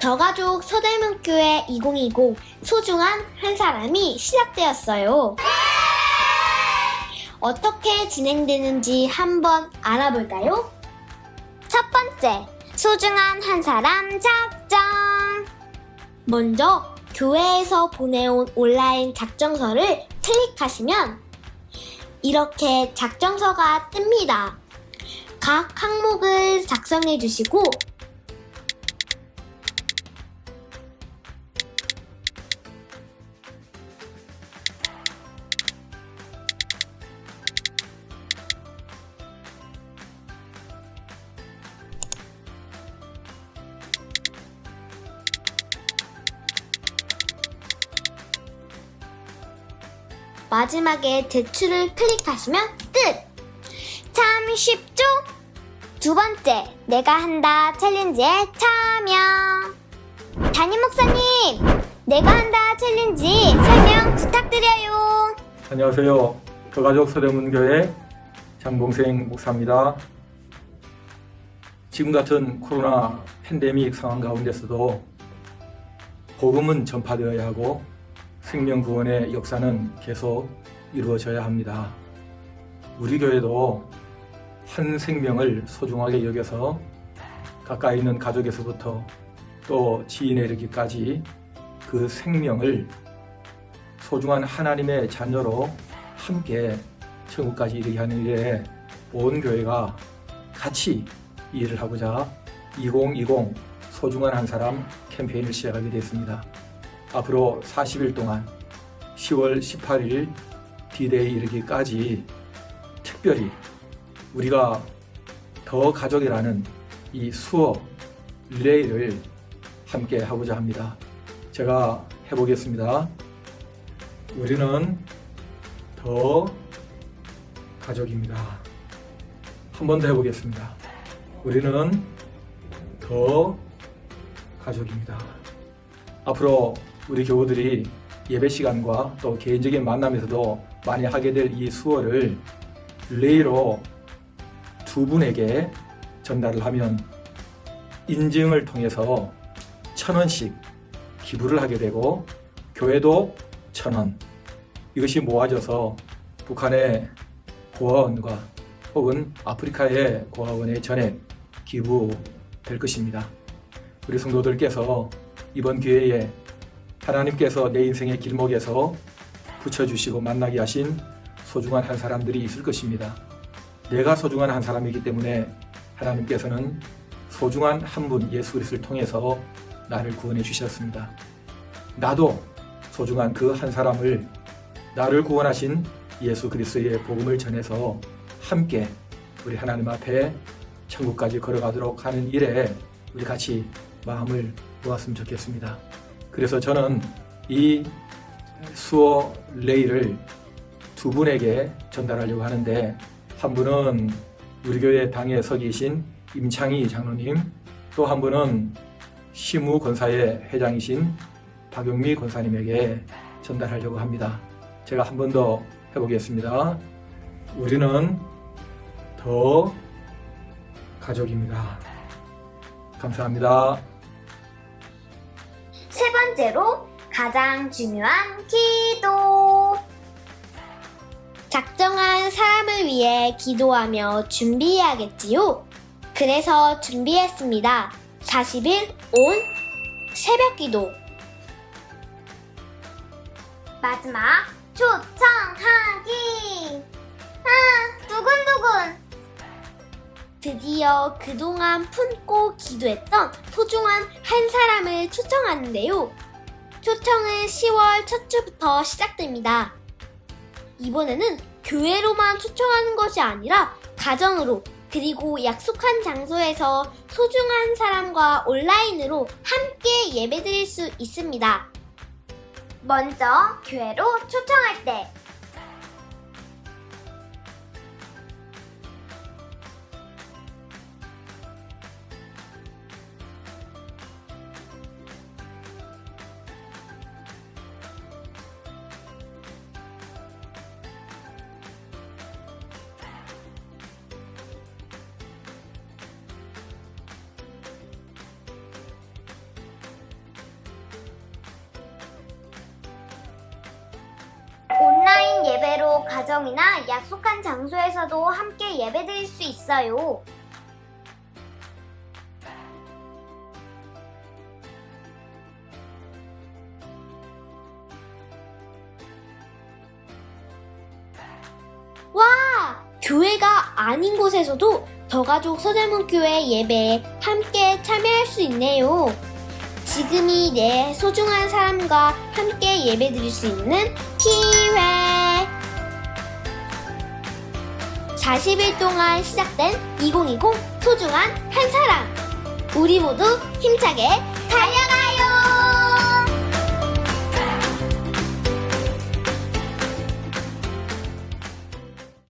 더가족 서대문교회 2020 소중한 한 사람이 시작되었어요. 어떻게 진행되는지 한번 알아볼까요? 첫 번째, 소중한 한 사람 작정. 먼저 교회에서 보내온 온라인 작정서를 클릭하시면 이렇게 작정서가 뜹니다. 각 항목을 작성해 주시고 마지막에 대출을 클릭하시면 끝! 참 쉽죠? 두 번째, 내가 한다 챌린지에 참여. 담임 목사님, 내가 한다 챌린지 설명 부탁드려요. 안녕하세요. 거가족 서대문교회 장봉생 목사입니다. 지금 같은 코로나 팬데믹 상황 가운데서도 복음은 전파되어야 하고 생명 구원의 역사는 계속 이루어져야 합니다. 우리 교회도 한 생명을 소중하게 여겨서 가까이 있는 가족에서부터 또 지인에 이르기까지 그 생명을 소중한 하나님의 자녀로 함께 천국까지 이르게 하는 일에 온 교회가 같이 이 일을 하고자 2020 소중한 한 사람 캠페인을 시작하게 됐습니다. 앞으로 40일 동안 10월 18일 디데이 이르기까지 특별히 우리가 더 가족이라는 이 수어 릴레이를 함께 하고자 합니다. 제가 해보겠습니다. 우리는 더 가족입니다. 한 번 더 해보겠습니다. 우리는 더 가족입니다. 앞으로 우리 교우들이 예배 시간과 또 개인적인 만남에서도 많이 하게 될 이 수어를 레이로 두 분에게 전달을 하면 인증을 통해서 천 원씩 기부를 하게 되고 교회도 천 원. 이것이 모아져서 북한의 고아원과 혹은 아프리카의 고아원에 전액 기부될 것입니다. 우리 성도들께서 이번 기회에 하나님께서 내 인생의 길목에서 붙여주시고 만나게 하신 소중한 한 사람들이 있을 것입니다. 내가 소중한 한 사람이기 때문에 하나님께서는 소중한 한 분 예수 그리스도를 통해서 나를 구원해 주셨습니다. 나도 소중한 그 한 사람을 나를 구원하신 예수 그리스도의 복음을 전해서 함께 우리 하나님 앞에 천국까지 걸어가도록 하는 일에 우리 같이 마음을 모았으면 좋겠습니다. 그래서 저는 이 수어 레이를 두 분에게 전달하려고 하는데 한 분은 우리 교회 당에 서 계신 임창희 장로님 또 한 분은 시무 권사의 회장이신 박용미 권사님에게 전달하려고 합니다. 제가 한 번 더 해보겠습니다. 우리는 더 가족입니다. 감사합니다. 세 번째로 가장 중요한 기도. 작정한 사람을 위해 기도하며 준비해야겠지요. 그래서 준비했습니다. 40일 온 새벽 기도. 마지막 초청하기. 아, 두근두근. 드디어 그동안 품고 기도했던 소중한 한 사람을 초청하는데요. 초청은 10월 첫 주부터 시작됩니다. 이번에는 교회로만 초청하는 것이 아니라 가정으로 그리고 약속한 장소에서 소중한 사람과 온라인으로 함께 예배드릴 수 있습니다. 먼저 교회로 초청할 때 가정이나 약속한 장소에서도 함께 예배드릴 수 있어요. 와! 교회가 아닌 곳에서도 더가족 서대문 교회 예배에 함께 참여할 수 있네요. 지금이 내 소중한 사람과 함께 예배 드릴 수 있는 기회! 40일 동안 시작된 2020 소중한 한 사람! 우리 모두 힘차게 달려가!